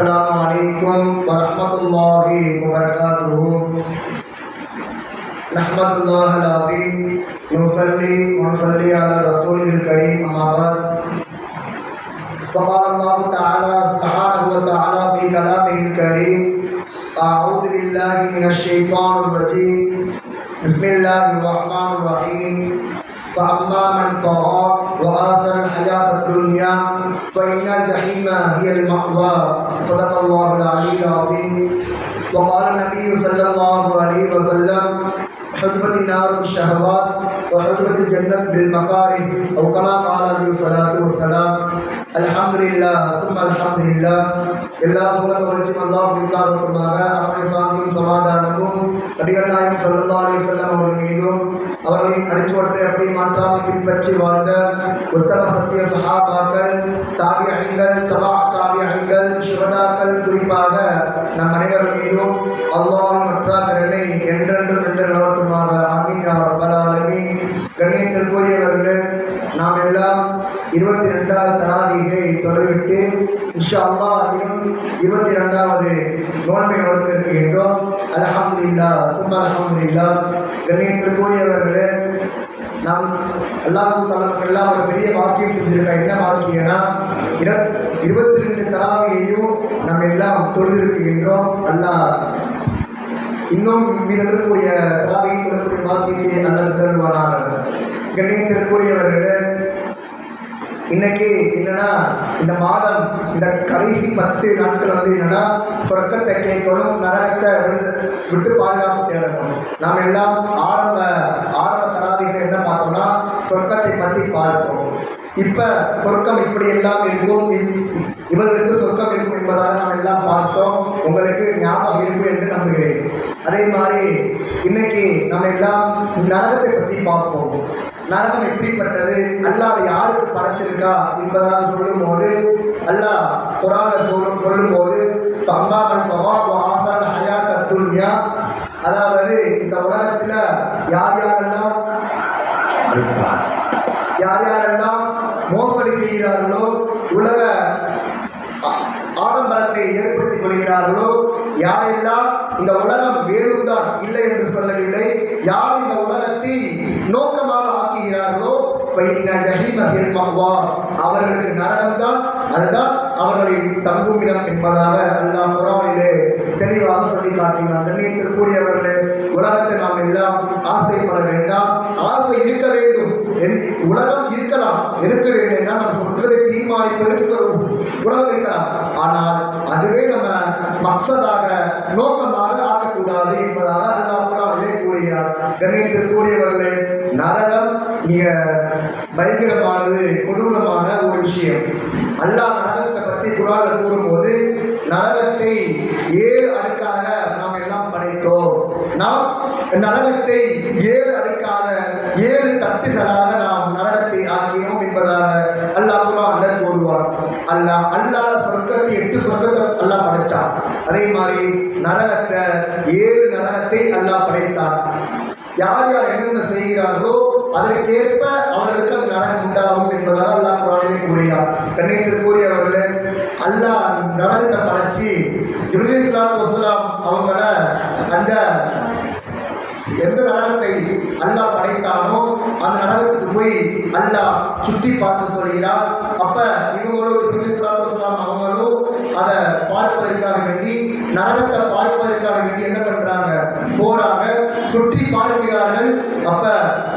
السلام عليكم ورحمة الله وبركاته. نحمد الله العظيم. نصلي ونصلي على رسوله الكريم أما بعد. فقال الله تعالى سبحانه وتعالى في كلامه الكريم أعوذ بالله من الشيطان الرجيم. بسم الله الرحمن الرحيم. فأما من طغى وآثر الحياة الدنيا فإن الجحيم هي المأوى. صدق الله العلي العظيم. وقال النبي صلى الله عليه وسلم حجبت النار بالشهوات وحجبت الجنة بالمكاره أو كما قال عليه الصلاة والسلام الحمد لله ثم الحمد لله எல்லா புகழ புகழ்ச்சியும் அல்லாஹ் உண்டாகட்டுமாக அவருடைய சாந்தியும் சமாதானமும் நபிகள் நாயகம் சல்லா அலி சொல்லம் அவர்கள் மீதும் அவர்களின் அடிச்சுவற்றை அப்படி மாற்றாமல் பின்பற்றி வாழ்ந்த உத்தம சத்திய சகாபாக்கள் தாபியங்கள் தபா தாபியங்கள் சுகதாக்கள் குறிப்பாக நம் அனைவர் மீதும் அல்லாஹ் மற்றா கருணை என்றென்றும் என்று நிலவட்டுமாக ஆமீன் யா ரப்பல் ஆலமீன். கண்ணியத்திற்குரியவர்களே நாம் எல்லாம் இருபத்தி ரெண்டாவது தனாதிகை தொலைவிட்டு இன்ஷா அல்லா இன்னும் இருபத்தி ரெண்டாவது நோன்பை நோக்க இருக்கின்றோம். அல்ஹம்துலில்லா சும்மா அல்ஹம்துலில்லா கண்ணியத்திற்குரியவர்களே நாம் அல்லாஹு தலனுக்கு எல்லாம் ஒரு பெரிய வாக்கியம் செஞ்சிருக்கா? என்ன வாக்கியனா இருபத்தி ரெண்டு தராவிலையும் நம்ம எல்லாம் தொழுதிருக்கின்றோம். அல்லாஹ் இன்னும் மீதம் இருக்கக்கூடிய பாதையை தொழக்கூடிய பாக்கியத்தை நல்லது தருவாராக கண்ணியத்திற்குரியவர்களே இன்னைக்கு என்னன்னா இந்த மாதம் இந்த கடைசி பத்து நாட்கள் வந்து என்னன்னா சொர்க்கத்தை கேட்கணும் நரகத்தை விடுத விட்டு பாதுகாப்பு தேடணும். நாம் எல்லாம் ஆரம்ப ஆரம்ப தராதிகளை என்ன பார்த்தோம்னா சொர்க்கத்தை பற்றி பார்த்தோம். இப்போ சொர்க்கம் இப்படி எல்லாம் இருக்கும் இவர்களுக்கு சொர்க்கம் இருக்கும் என்பதாக நாம் எல்லாம் பார்த்தோம். உங்களுக்கு ஞாபகம் இருக்கும் என்று நம்புகிறேன். அதே மாதிரி இன்னைக்கு நம்ம எல்லாம் நரகத்தை பற்றி பார்ப்போம். நரகம் எப்படிப்பட்டது? அல்லாஹ் அதை யாருக்கு படைச்சிருக்கா என்பதாக சொல்லும்போது அல்லாஹ் குரான சொல்லும் சொல்லும்போது அம்மாவன் பவாப் ஆசன் ஹயாத் அத்துன்யா அதாவது இந்த உலகத்தில் யார் யாரெல்லாம் யார் யாரெல்லாம் மோசடி செய்கிறார்களோ உலக ஆடம்பரத்தை ஏற்படுத்திக் கொள்கிறார்களோ யாரெல்லாம் இந்த உலகம் வேறும் தான் இல்லை என்று சொல்லவில்லை. யார் இந்த உலகத்தை நோக்கமாக ஆக்குகிறார்களோ? அவர்களுக்கு நரகம் தான் அதுதான் அவர்களின் தங்குமிடம் என்பதாக அல்லாம் குரானிலே தெளிவாக சொல்லி காட்டினார் கண்ணியத்திற்குரியவர்களே உலகத்தை நாம் எல்லாம் ஆசைப்பட வேண்டாம். ஆசை இருக்க உலகம் இருக்கலாம். இருக்கிறேன் என்ன நம்ம சொல்றதை தீர்மானிப்பதற்கு சொல்லும். உலகம் இருக்கலாம். ஆனால் அதுவே நம்ம மக்சதாக நோக்கமாக ஆக்கக்கூடாது என்பதாக அல்லாஹ் குரானிலே கூறுகிறார். கண்ணியத்திற்குரியவர்களே நரகம் மிக பயங்கரமானது கொடூரமான ஒரு விஷயம். அல்லாஹ் நரகத்தை பற்றி குரான்ல கூறும்போது நரகத்தை ஏழு அடுக்காக நாம் எல்லாம் படைத்தோம். நாம் நரகத்தை ஏழு அடுக்காக ஏழு தட்டுகளாக நாம் நரகத்தை ஆக்கினோம் என்பதாக அல்லாஹ் குரான் கூறுவார் அல்லாஹ் அல்லாஹ் சொர்க்கத்தை எட்டு சொர்க்கத்தை அல்லாஹ் படைச்சான். அதே மாதிரி நரகத்தை ஏழு நரகத்தை அல்லாஹ் படைத்தான். யார் யார் என்னென்ன செய்கிறார்களோ அதற்கேற்ப அவர்களுக்கு அந்த நரகம் உண்டாகும் என்பதாக அல்லாஹ் குரானிலே கூறினார் கூறிய அவர்களே அல்லாஹ் நரகத்தை படைச்சி ஜிப்ரீல் இஸ்லாம் வசலாம் அவங்கள அந்த எந்த நரகத்தை அல்லாஹ் படைத்தானோ அந்த நரகத்துக்கு போய் அல்லாஹ் சுற்றி பார்க்க சொல்கிறார் அப்ப இவங்களும் ஜிப்ரீல் அவங்களும் அதை பார்ப்பதற்காக வேண்டி நரகத்தை பார்ப்பதற்காக வேண்டி என்ன பண்றாங்க? போறாங்க. சுற்றி பார்க்கிறார்கள். அப்ப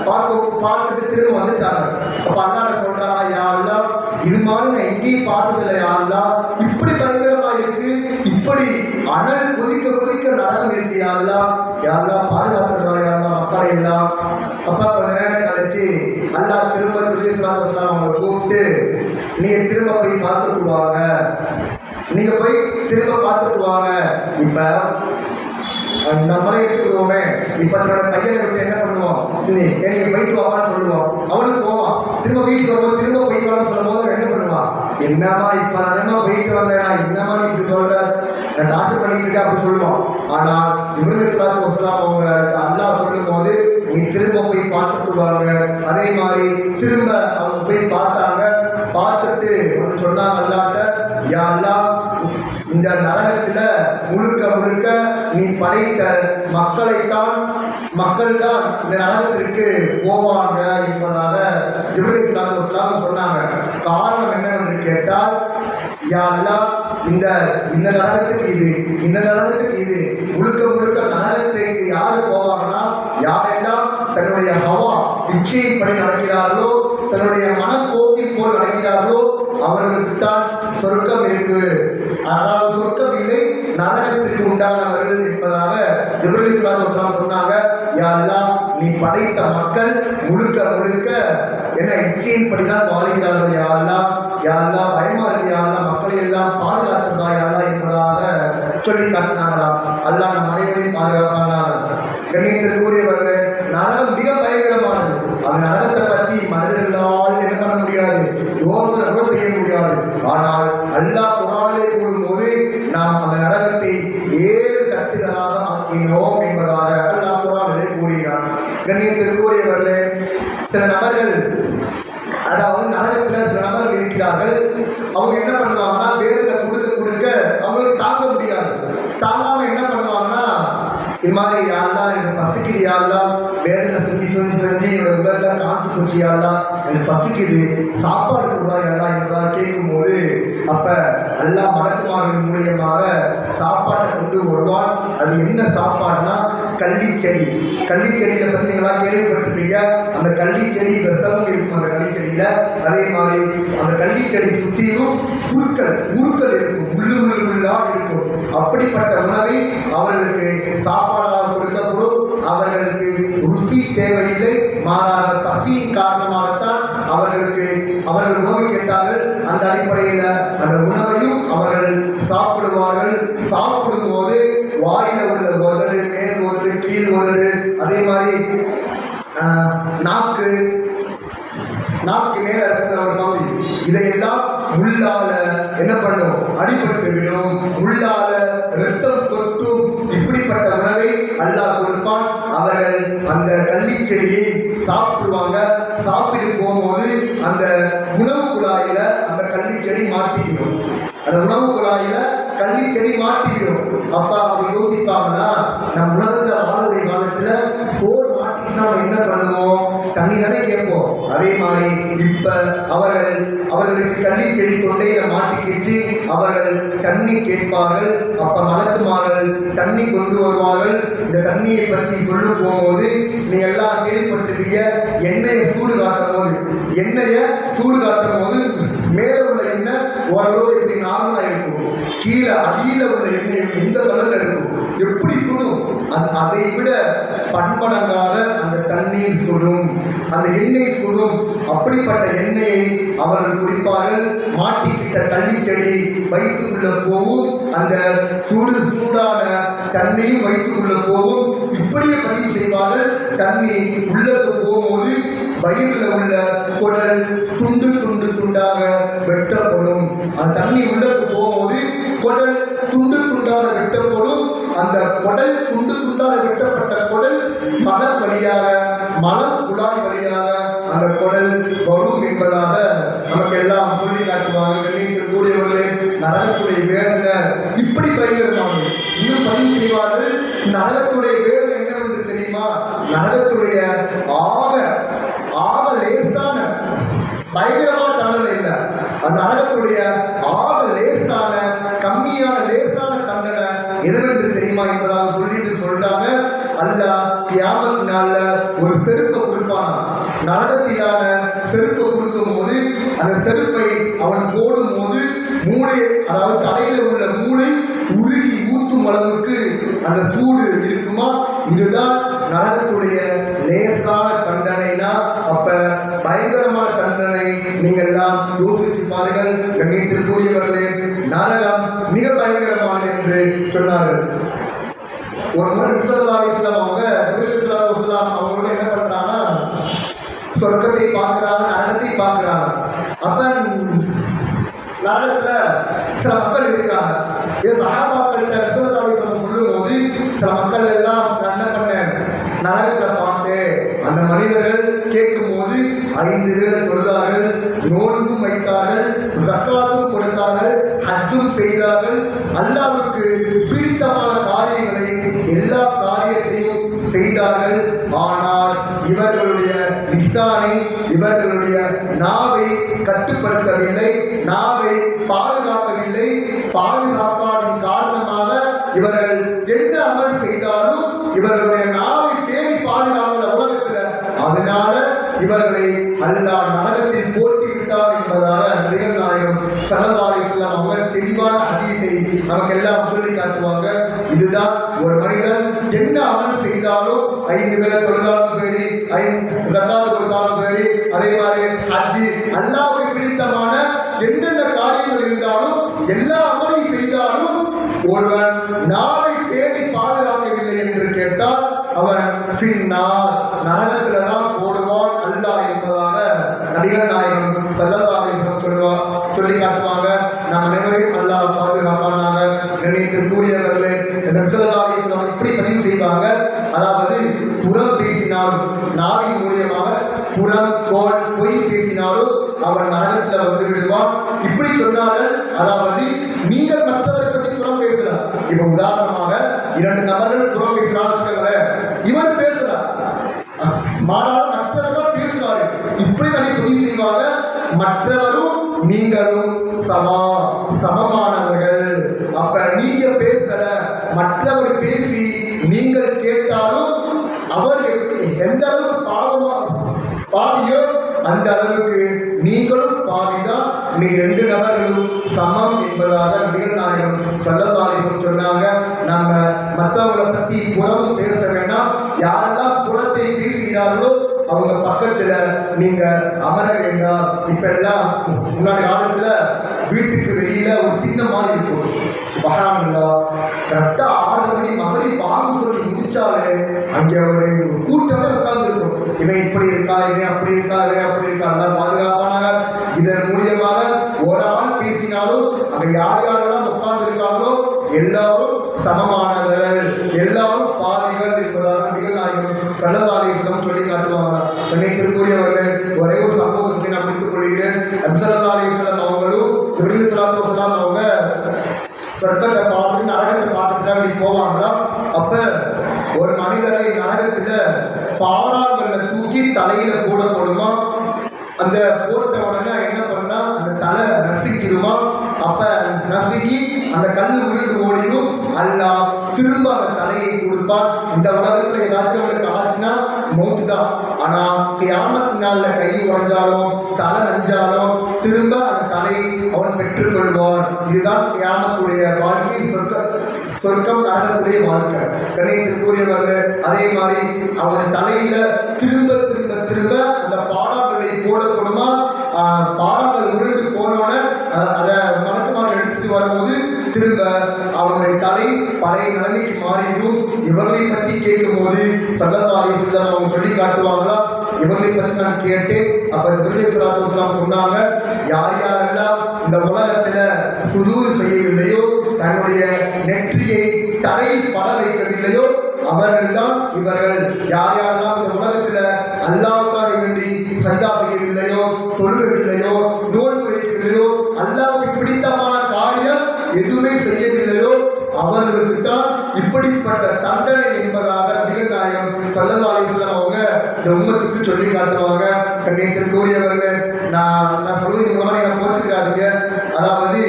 பார்க்க பார்த்துட்டு திரும்ப வந்துட்டாங்க. அப்ப அண்ணாட சொல்றாங்க யா இது மாதிரி நான் எங்கேயும் பார்த்ததில்லை யா இப்படி பயங்கரமா இருக்கு. இப்படி அனல் கொதிக்க கொதிக்க நரகம் இருக்கு யா அல்லாஹ். யா பண்ணிடலாம் அப்பா கொஞ்ச நேரம் கழிச்சு அல்லா திரும்ப திருவிஸ்லாம் அவங்களை கூப்பிட்டு நீங்க திரும்ப போய் பார்த்துட்டு வாங்க. நீங்க போய் திரும்ப பார்த்துட்டு வாங்க. இப்ப நம்மளே எடுத்துக்கிடுவோமே இப்ப தன்னோட பையனை விட்டு என்ன பண்ணுவோம்? நீ எனக்கு போயிட்டு வாப்பான்னு சொல்லுவோம். அவனுக்கு போவான். திரும்ப வீட்டுக்கு வரும்போது திரும்ப போயிட்டு வான்னு சொல்லும் போது என்ன என்னமா இப்ப தானமா போயிட்டு வந்தேனா? என்னமா நீ இப்படி சொல்ற? நான் டார்ச்சர் பண்ணிட்டு அப்படி சொல்லுவோம் ஆனால் இவருடைய சலாத்து வசலாம் அவங்க அல்லா சொல்லும் போது நீ திரும்ப போய் பார்த்துட்டு வாங்க. அதே மாதிரி திரும்ப அவங்க போய் பார்த்தாங்க. பார்த்துட்டு ஒன்று சொன்னாங்க அல்லாட்ட யா அல்லா இந்த நரகத்துல முழுக்க முழுக்க நீ படைத்த மக்களைத்தான் மக்கள் தான் இந்த நரகத்திற்கு போவாங்க என்பதாக ஜிப்ரீல் சலாத்து வஸ்லாம் சொன்னாங்க. காரணம் என்னவென்று கேட்டால் யாரெல்லாம் இந்த இந்த நரகத்துக்கு இது இந்த நரகத்துக்கு இது. முழுக்க முழுக்க நரகத்துக்கு யாரு போவாங்கன்னா யாரெல்லாம் தன்னுடைய ஹவா இச்சையின்படி நடக்கிறார்களோ தன்னுடைய மனப்போக்கில் போல் நடக்கிறார்களோ அவர்களுக்கு தான் சொர்க்கம் இருக்கு. அதாவது சொர்க்கம் இல்லை நரகத்திற்கு உண்டானவர்கள் என்பதாக இப்ரலி இஸ்லாத்து சொன்னாங்க. யாரெல்லாம் நீ படைத்த மக்கள் முழுக்க முழுக்க என்ன இச்சையின்படி தான் வாழ்கிறார்கள் யாரெல்லாம் யாரெல்லாம் பயமா இருக்கு யாரெல்லாம் மக்களை எல்லாம் பாதுகாத்துதா யாரெல்லாம் என்பதாக சொல்லி காட்டினாங்களாம். அல்லாஹ் நம் அனைவரையும் பாதுகாப்பாங்க கண்ணியத்திற்குரியவர்கள் நரகம் மிக பயங்கரமானது அந்த நரகத்தை பற்றி மனிதர்களால் என்ன பண்ண முடியாது யோசனை கூட செய்ய முடியாது ஆனால் அல்லாஹ் குரானிலே கூறும்போது நாம் அந்த நரகத்தை ஏழு தட்டுகளாக ஆக்கினோம் என்பதாக அல்லாஹ் குரானிலே கூறுகிறான் கண்ணியத்திற்குரியவர்களே சில நபர்கள் அதாவது நரகத்தில் சில நபர்கள் இருக்கிறார்கள் அவங்க என்ன பண்ணுவாங்கன்னா வேதத்தை கொடுக்க கொடுக்க அவங்களுக்கு தாங்க முடியாது தாங்காம என்ன பண்ணுவாங்கன்னா இது மாதிரி யாரெல்லாம் எனக்கு பசிக்குது யாரெல்லாம் வேதனை செஞ்சு செஞ்சு செஞ்சு என்னோட உடல்ல காய்ச்சி போச்சு யாரெல்லாம் எனக்கு பசிக்குது சாப்பாடு கூட யாரெல்லாம் என்பதாக கேட்கும்போது அப்ப எல்லா மலக்குமார்கள் மூலியமாக சாப்பாட்டை கொண்டு வருவான். அது என்ன சாப்பாடுனா கள்ளிச்செடி. கள்ளிச்செடியில பத்தி நீங்களா கேள்விப்பட்டிருப்பீங்க? அந்த கள்ளிச்செடி விஷமும் இருக்கும் அந்த கள்ளிச்செடியில. அதே மாதிரி அந்த கள்ளிச்செடி சுத்தியும் புற்கள் ஊர்கள் இருக்கும். முள்ளு முள்ளா இருக்கும். அப்படிப்பட்ட உணவை அவர்களுக்கு சாப்பாடாக கொடுக்க அவர்களுக்கு ருசி தேவையில்லை. மாறாக பசியின் காரணமாகத்தான் அவர்களுக்கு அவர்கள் உணவு கேட்டார்கள். அந்த அடிப்படையில் அந்த உணவையும் அவர்கள் சாப்பிடுவார்கள். சாப்பிடும் போது வாயில உள்ள உதடு மேல் உதடு கீழ் உதடு அதே மாதிரி நாக்கு நாக்கு மேல இருக்கிற ஒரு பகுதி. இதையெல்லாம் முள்ளால என்ன பண்ணும்? அடிபட்டு விடும். முள்ளால ரத்தம் கள்ளி செடியை சாப்பிடுவாங்க சாப்பிட்டு போகும்போது அந்த உணவு குழாயில அந்த கள்ளி செடி மாட்டிக்கிடும். அந்த உணவு குழாயில கள்ளி செடி மாட்டிக்கிடும். அப்பா அவங்க யோசிப்பாங்கன்னா நம்ம உலகத்துல வாழக்கூடிய காலத்துல சோறு மாட்டிக்கிட்டு நம்ம என்ன பண்ணுவோம்? தண்ணி தானே அதே மாதிரி இப்ப அவர்கள் அவர்களுக்கு கள்ளி செடி தொண்டையில மாட்டிக்கிச்சு அவர்கள் தண்ணி கேட்பார்கள். அப்ப மலக்குமார்கள் தண்ணி கொண்டு வருவார்கள். இந்த தண்ணியை பற்றி சொல்ல போகும்போது நீ எல்லாம் கேள்விப்பட்டிருப்பீங்க எண்ணெயை சூடு காட்டும் போது எண்ணெயை சூடு காட்டும் போது மேலே உள்ள எண்ணெய் ஓரளவு இப்படி நார்மலாக இருக்கும்? கீழே அடியில் உள்ள எண்ணெய் இந்த கலர்ல இருக்கும்? எப்படி சுடும்? அந் அதை விட பன்மடங்காக அந்த தண்ணீர் சுடும் அந்த எண்ணெய் சுடும். அப்படிப்பட்ட எண்ணெயை அவர்கள் குடிப்பார்கள். மாட்டிக்கிட்ட தண்ணி செடி வயிற்றுக்குள்ள போகும். அந்த சூடு சூடான தண்ணியும் வயிற்றுக்குள்ள போகும். இப்படியே பதிவு செய்வார்கள். தண்ணி உள்ளது போகும்போது வயிறுல உள்ள குடல் துண்டு துண்டு துண்டாக வெட்டப்படும். அந்த தண்ணி உள்ளது போகும்போது குடல் துண்டு துண்டாக வெட்டப்படும். அந்த குடல் குண்டு குண்டாக வெட்டப்பட்ட குடல் மலம் வழியாக மலம் குழாய் வழியாக அந்த குடல் வரும் என்பதாக நமக்கு எல்லாம் சொல்லி காட்டுவாங்க. கண்ணியத்தில் கூடியவர்களே நரகத்துடைய வேதனை இப்படி பயங்கரமானது. இன்னும் பதிவு செய்வார்கள் நரகத்துடைய வேதனை என்னவென்று தெரியுமா? நரகத்துடைய ஆக ஆக லேசான பயங்கரமான தண்டனை இல்லை. அந்த நரகத்துடைய ஆக லேசான கம்மியான லேசான தண்டனை எதுவென்று தெரியுமா என்பதாக சொல்லிட்டு சொல்றாங்க. அல்லாஹ் கியாமத் நாள்ல ஒரு செருப்பை கொடுப்பான் நரகத்திலான செருப்பை கொடுக்கும் போது அந்த செருப்பை அவன் போடும் போது மூளை அதாவது தலையில உள்ள மூளை உருகி ஊத்தும் அளவுக்கு அந்த சூடு இருக்குமா? இதுதான் நரகத்துடைய லேசான தண்டனைனா அப்ப பயங்கரமான தண்டனை நீங்கள் எல்லாம் யோசிச்சு பாருங்கள். கண்ணியத்திற்குரியவர்களே நரகம் மிக பயங்கரமானது என்று சொன்னார்கள். ஒரு முறை விசல்லா இஸ்லாம் அவங்க இஸ்லாம் இஸ்லாம் அவங்களோட என்ன பண்றாங்கன்னா சொர்க்கத்தை பார்க்கிறாங்க நரகத்தை பார்க்கிறாங்க. அப்ப நரகத்துல சில மக்கள் இருக்கிறாங்க. இது சகாபாக்கள்கிட்ட விசல்லா இஸ்லாம் சொல்லும்போது சில மக்கள் எல்லாம் நான் என்ன பண்ணேன்? நரகத்தை பார்த்தேன். மனிதர்கள் மனிதர்கள் கேட்கும்போது ஐந்து வேளை தொழுதார்கள் நோன்பும் வைத்தார்கள் ஜக்காத்தும் கொடுத்தார்கள் ஹஜ்ஜும் செய்தார்கள். அல்லாவுக்கு பிடித்தமான காரியங்களை எல்லா காரியத்தையும் செய்தார்கள். ஆனால் இவர்களுடைய நிசானை இவர்களுடைய நாவை கட்டுப்படுத்தவில்லை நாவை பாதுகாக்கவில்லை. பாதுகாப்பாவின் காரணமாக இவர்கள் எந்த அமல் செய்தாலும் இவர்களுடைய நாவை இவர்களை அல்லாஹ் நரகத்தில் போட்டி விட்டார் என்பதாக நபிகள் நாயகம் சல்லல்லாஹு அலைஹி அவங்க தெளிவான அதிசை நமக்கு எல்லாம் சொல்லி காட்டுவாங்க. இதுதான் ஒரு மனிதன் என்ன அமல் செய்தாலும் ஐந்து பேர தொழுதாலும் சரி ஐந்து ஜக்காத் கொடுத்தாலும் சரி அதே மாதிரி அஜி அல்லாவுக்கு பிடித்தமான என்னென்ன காரியங்கள் இருந்தாலும் எல்லா அமலையும் செய்தாலும் ஒருவன் நாளை தேடி பாதுகாக்கவில்லை என்று கேட்டால் அவன் பின்னால் நரகத்துல தான் போடுவான் அல்லாஹ் என்பதாக நபிகள் நாயகம் சல்லல்லாஹு சொல்லுவா சொல்லி காட்டுவாங்க. நம் அனைவரையும் அல்லாஹ் பாதுகாப்பானாக நினைத்திற்குரியவர்களே நபிசல்லாஹி இப்படி பதிவு செய்வாங்க. அதாவது புறம் பேசினாலும் நாவின் மூலியமாக புறம் கோல் பொய் பேசினாலும் அவன் நரகத்தில் வந்து விடுவான் இப்படி சொன்னார்கள் அதாவது நீங்கள் மற்றவரை பற்றி புறம் பேசுறார் இப்ப உதாரணமாக இரண்டு நபர்கள் புறம் பேசினாலும் வச்சுக்கோங்களேன். இவர் பேசுறார் மாறாக மற்றவரும் நீங்களும் சமா சமமானவர்கள். அப்ப நீங்க பேசல மற்றவர் பேசி நீங்கள் கேட்டாலும் அவர் எந்த அளவுக்கு பாவமா பாவியோ அந்த அளவுக்கு நீங்களும் பாவிதான் நீ ரெண்டு நபர்களும் சமம் என்பதாக நிகழ்நாயகம் நாயகம் சொன்னாங்க. நம்ம மற்றவங்களை பத்தி புறம் பேச வேண்டாம் யாரெல்லாம் புறத்தை பேசுகிறார்களோ அவங்க பக்கத்துல நீங்க அமரர் வேண்டாம் இப்ப எல்லாம் முன்னாடி காலத்துல வீட்டுக்கு வெளியில ஒரு திண்ண மாதிரி இருக்கும். சுபகானந்தா கரெக்டா ஆறு மணி மகரி பாங்கு சொல்லி முடிச்சாலே அங்கே ஒரு கூட்டமே உட்கார்ந்து இருக்கும் இவன் இப்படி இருக்கா இவன் அப்படி இருக்கா இவன் அப்படி இருக்கா எல்லாம் பாதுகாப்பானாங்க இதன் மூலியமாக ஒரு ஆள் பேசினாலும் அங்க யார் யாரெல்லாம் உட்கார்ந்து இருக்காங்களோ எல்லாரும் சமமானவர்கள். எல்லாரும் பாதிகள் என்பதாக நிகழ்நாயகம் சல்லதாலேஸ்வரம் காட்டுவாங்க நினைத்திற்குரியவர்கள் ஒரே ஒரு சம்பவம் சொல்லி நான் முடித்துக் கொள்கிறேன். சல்லதாலேஸ்வரம் அவங்களும் திருநி சலாத்து வசலாம் அவங்க சொர்க்கத்தை பார்த்து நரகத்தை பார்த்துட்டு அப்படி போவாங்களாம் அப்ப ஒரு மனிதரை நரகத்துல பாறாங்கல்ல தூக்கி தலையில போடப்படுமா அந்த போட்ட உடனே என்ன பண்ணா அந்த தலை நசுக்கிடுமா? அப்ப நசுக்கி அந்த கல் உருண்டு ஓடிடும். அல்லா திரும்ப அந்த தலையை கொடுப்பான். இந்த உலகத்துல ஏதாச்சும் நம்மளுக்கு ஆச்சுன்னா மௌத்து தான் ஆனா கியாமத்து நாள்ல கை உடைஞ்சாலும் தலை நஞ்சாலும் திரும்ப அந்த தலையை அவன் பெற்றுக்கொள்வான். இதுதான் கியாமத்துடைய வாழ்க்கை சொர்க்க சொர்க்கம் நடக்கக்கூடிய வாழ்க்கை. கண்ணியத்திற்குரியவர்கள் அதே மாதிரி அவனுடைய தலையில திரும்ப திரும்ப திரும்ப அந்த பாறாங்களை போடப்படுமா? பாடங்கள் பாறாங்கள் போனவன அதை அதை மலக்குமார்கள் எடுத்துட்டு வரும்போது திரும்ப அவனுடைய தலை பழைய நிலைமைக்கு மாறிவிடும். இவர்களை பத்தி கேட்கும்போது சல்லத்தாரி செல்லம் அவங்க சொல்லி காட்டுவாங்களா? இவர்களை பத்தி நான் கேட்டேன். அப்ப ஜிப்ரீல் ஸல்லல்லாஹு சொன்னாங்க யார் யாரெல்லாம் இந்த உலகத்துல சுதூர் செய்யவில்லையோ தன்னுடைய நெற்றியை தரை பட வைக்கவில்லையோ அவர்கள்தான் இவர்கள். யார் யாரெல்லாம் இந்த உலகத்துல அல்லாவுக்காக வேண்டி சந்தா செய்யவில்லையோ தொழுகவில்லையோ நோன்பு வைக்கவில்லையோ அல்லாவுக்கு பிடித்தமான காரியம் எதுவுமே செய்யவில்லையோ அவர்களுக்கு தான் இப்படிப்பட்ட தண்டனை என்பதாக நபிகள் நாயகம் சல்லதாலேஸ்வரம் அவங்க பிரம்மத்துக்கு சொல்லி காட்டுவாங்க. கண்ணியத்திற்குரியவர்கள் நான் நான் சொல்வது மூலமாக எனக்கு கோச்சுக்கிறாதீங்க அதாவது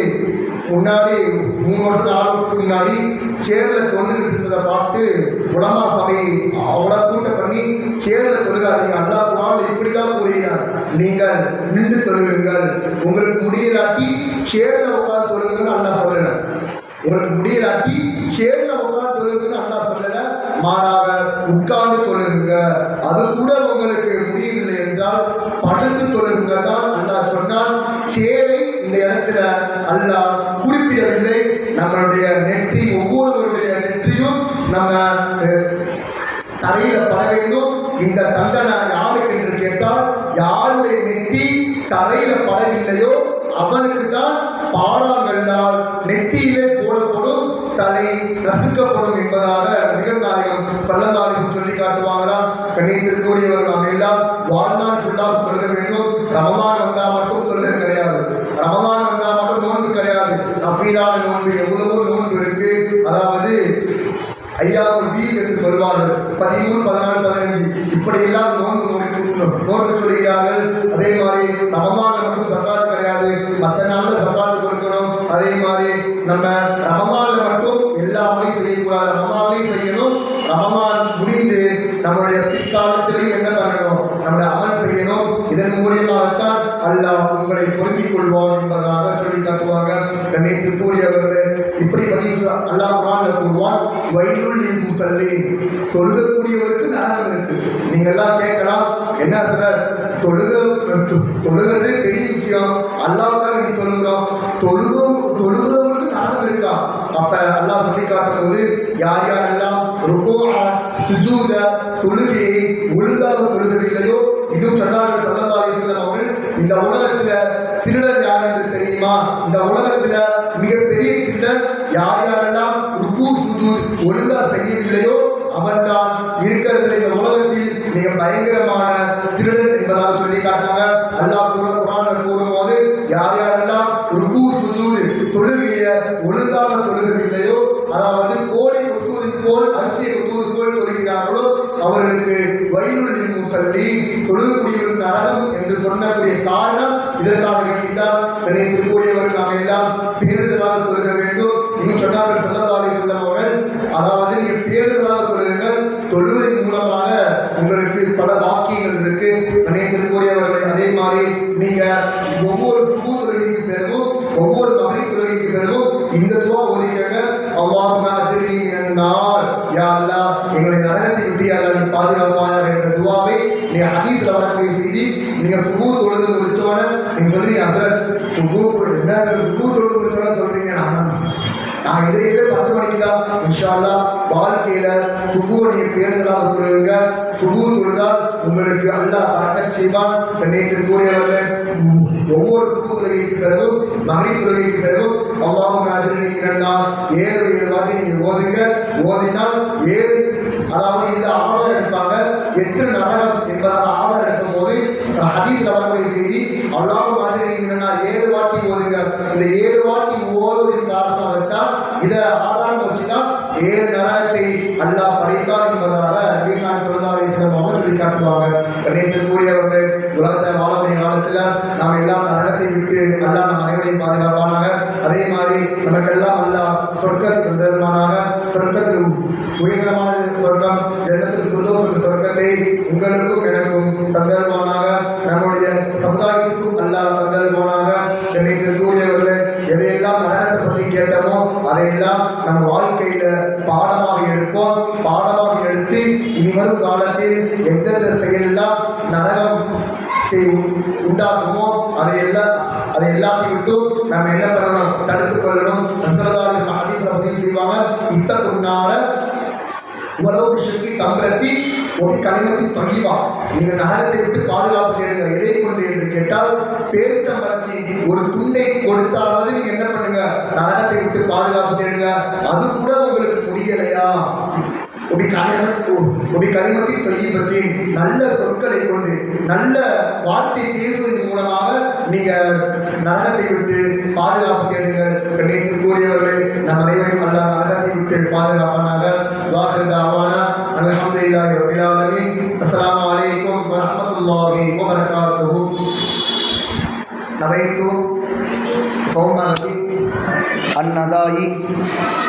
முன்னாடி மூணு வருஷம் ஆறு வருஷத்துக்கு முன்னாடி சேர்ல தொழுதுகிட்டு இருந்ததை பார்த்து உலமா சபை அவ்வளோ கூட்டம் பண்ணி சேர்ல தொழுகாதீங்க. அல்லா குரான் இப்படி தான் கூறுகிறார். நீங்கள் நின்று தொழுகுங்கள். உங்களுக்கு முடியலாட்டி சேர்ல உட்கார்ந்து தொழுகுங்கன்னு அல்லா சொல்லல உங்களுக்கு முடியலாட்டி சேர்ல உட்கார்ந்து தொழுகுன்னு அல்லா சொல்லல மாறாக உட்கார்ந்து தொழுகுங்க. அது கூட உங்களுக்கு முடியவில்லை என்றால் படுத்து தொழுகுங்க தான் அண்ணா சொன்னால் சேர் இந்த இடத்துல அல்லாஹ் குறிப்பிடவில்லை. நம்மளுடைய நெற்றி ஒவ்வொருவருடைய நெற்றியும் நம்ம அஹ், தரையில பட வேண்டும். இந்த தண்டனை யாருக்கு என்று கேட்டால் யாருடைய நெத்தி தரையில படவில்லையோ அவனுக்கு தான் பாறாங்கல்லால் நெத்தியிலே போடப்படும் தலை ரசிக்கப்படும் என்பதாக நிகழ்நாயகம் சல்லதாரியும் சொல்லி காட்டுவாங்களாம். கண்ணியத்திற்குரியவர் நாம் எல்லாம் வாழ்நாள் ஃபுல்லாக தொழுக வேண்டும். ரமதான் வந்தாமல் மட்டும் தொழுகை கிடையாது ரமலான் வந்தா மட்டும் நோன்பு கிடையாது நோன்பு எவ்வளவோ நோன்பு இருக்கு. அதாவது ஐயாவுல் வீக் என்று சொல்வார்கள். பதிமூணு பதினாலு பதினஞ்சு. இப்படியெல்லாம் நோன்பு நோக்க சொல்கிறார்கள். அதே மாதிரி ரமலான் மட்டும் சக்காத்து கிடையாது. மற்ற நாளில் சக்காத்து கொடுக்கணும். அதே மாதிரி நம்ம ரமலான்ல மட்டும் எல்லாமே செய்யக்கூடாது. ரமலானையும் செய்யணும். ரமலான் முடிந்து நம்முடைய பிற்காலத்திலையும் என்ன பண்ணணும்? நம்மளை அமல் செய்யணும். இதன் மூலியமாகத்தான் அல்லாஹ் உங்களை பொருந்திக் கொள்வோம் காட்டுவாங்க அவர்கள் இப்படி பதிவு அல்லாஹ் குரான்ல கூறுவான் வயலுள் நீ முசல்லி. தொழுகக்கூடியவருக்கு நரகம் இருக்கு. நீங்க எல்லாம் கேட்கலாம் என்ன சார்? தொழுக தொழுகிறது பெரிய விஷயம். அல்லாஹ் தான் இன்னைக்கு தொழுகிறோம் தொழுகும் தொழுகிறவங்களுக்கு நரகம் இருக்கா? அப்ப அல்லாஹ் சொல்லி காட்டும் போது யார் யாரெல்லாம் ரொம்ப சுஜூத தொழுகையை ஒழுங்காக தொழுகவில்லையோ இன்னும் சொன்னார்கள் சல்லல்லாஹு அலைஹி அவர்கள் இந்த உலகத்துல திருடர் யார் என்று தெரியுமா? இந்த உலகத்துல மிகப்பெரிய திருடர் யார் யாரெல்லாம் ருக்கு சுஜூத் ஒழுங்கா செய்யவில்லையோ அவன்தான் இருக்கிறதுல இந்த உலகத்தில் மிக பயங்கரமான திருடர் என்பதாக சொல்லி காட்டினாங்க. அல்லாஹ் குரான் குரான்ல கூறும்போது யார் யாரெல்லாம் ருக்கு சுஜூத் தொழுகைய ஒழுங்காக தொழுகவில்லையோ அதாவது கோழி கொத்துவது போல் அரிசியை கொத்துவது போல் தொழுகிறார்களோ அவர்களுக்கு வயிறு முசல்லி சொல்லக்கூடிய காரணம் இதற்காக வேண்டிதான் நினைத்திருக்கூடியவர்கள் நாம் எல்லாம் பேருதலாக தொழுக வேண்டும். இன்னும் சொன்னார்கள் செல்லதாலே சொல்லம் அவர்கள் அதாவது நீங்கள் பேருதலாக தொழுகுங்கள் தொழுவதன் மூலமாக உங்களுக்கு பல வாக்கியங்கள் இருக்கு. நினைத்திருக்கூடியவர்களை அதே மாதிரி நீங்க ஒவ்வொரு சுபு தொழுகைக்கு பிறகும் ஒவ்வொரு மகரி தொழுகைக்கு பிறகும் இந்த துவா ஒதுக்கங்க அல்லாஹும்ம அஜ்ரினி மினன் யா அல்லாஹ் எங்களை நரகத்தை விட்டு யா நீ பாதுகாப்பாயாக என்ற துவாவை நீங்க ஹதீஸ்ல வரக்கூடிய செய்தி நீங்க சுபு தொழுது முடிச்சோன நீங்க சொல்றீங்க அசரத் சுபு என்ன சுபு தொழுது முடிச்சோன சொல்றீங்க நான் நான் எதிர்க்கிட்ட பத்து மணிக்கு தான் இன்ஷால்லா வாழ்க்கையில சுபுவை நீங்க பேருந்தலாக தொழுங்க. சுபு தொழுதால் உங்களுக்கு அல்லா பறக்கச் செய்வான். நேற்று கூறியவர்கள் ஒவ்வொரு சுபு தொழுகைக்கு பிறகும் மகரி தொழுகைக்கு பிறகும் அல்லாஹும் ஆஜரணி ஏழு ஏழு வாட்டி நீங்க ஓதுங்க. ஓதினால் ஏழு அதாவது இதுல ஆதாரம் எடுப்பாங்க. எட்டு நடனம் என்பதாக ஆதாரம் எடுக்கும் போது ஹதீஸ்ல வரக்கூடிய செய்தி அல்லாஹும் ஆஜரணி ஏழு வாட்டி ஓதுங்க இந்த ஏழு வாட்டி ஓதுவதன் காரணமாகத்தான் இதை ஆதாரம் வச்சுதான் ஏழு நரகத்தை அல்லாஹ் படைத்தான் என்பதாக வீட்டான் சொல்லி சொல்லி காட்டுவாங்க. கண்ணியத்திற்குரியவர்கள் உலகத்தில் வாழக்கூடிய காலத்துல நாம் எல்லா நரகத்தை விட்டு அல்லாஹ் நம் அனைவரையும் பாதுகாப்பானாக. அதே மாதிரி நமக்கெல்லாம் அல்லாஹ் சொர்க்கத்துக்கு தருமானாக சொர்க்கத்தில் உயர்தரமான சொர்க்கம் ஜன்னத்தில் சுதோஷ சொர்க்கத்தை உங்களுக்கும் எனக்கும் தந்தர் கேட்டோமோ அதையெல்லாம் நம்ம வாழ்க்கையில பாடமாக எடுப்போம். பாடமாக எடுத்து இனி வரும் காலத்தில் எந்தெந்த செயலெல்லாம் நரகத்தை உண்டாக்குமோ அதையெல்லாம் அதை எல்லாத்தையும் விட்டும் நம்ம என்ன பண்ணணும்? தடுத்து கொள்ளணும். நம்சலதாரி ஹதீஸ்ல பதிவு செய்வாங்க இத்தகுன்னார உலக சுற்றி தம்பரத்தி ஒரு கனிமத்தின் தொகிவா நீங்க நகரத்தை விட்டு பாதுகாப்பு தேடுங்க. எதை கொண்டு என்று கேட்டால் பேரிச்சம்பரத்தின் ஒரு துண்டை கொடுத்தாவது நீங்க என்ன பண்ணுங்க? நகர விட்டு பாதுகாப்பு தேடுங்க. அது கூட உங்களுக்கு முடியலையா? ஒபி கனிம ஒபி கனிமத்தின் தொய்யபத்தின் நல்ல சொற்களை கொண்டு நல்ல வார்த்தை பேசுவதன் மூலமாக நீங்க நரகத்தை விட்டு பாதுகாப்பு தேடுங்கள். நேற்று கூறியவர்களே நம் அனைவரையும் அல்ல நரகத்தை விட்டு பாதுகாப்பானாக. வாஹிர் தாவானா அல்ஹம்துலில்லாஹி ரப்பில் ஆலமீன். அஸ்ஸலாமு அலைக்கும் வரஹ்மத்துல்லாஹி வபரகாத்துஹு. நவைத்து சௌமகதி அன்னதாயி.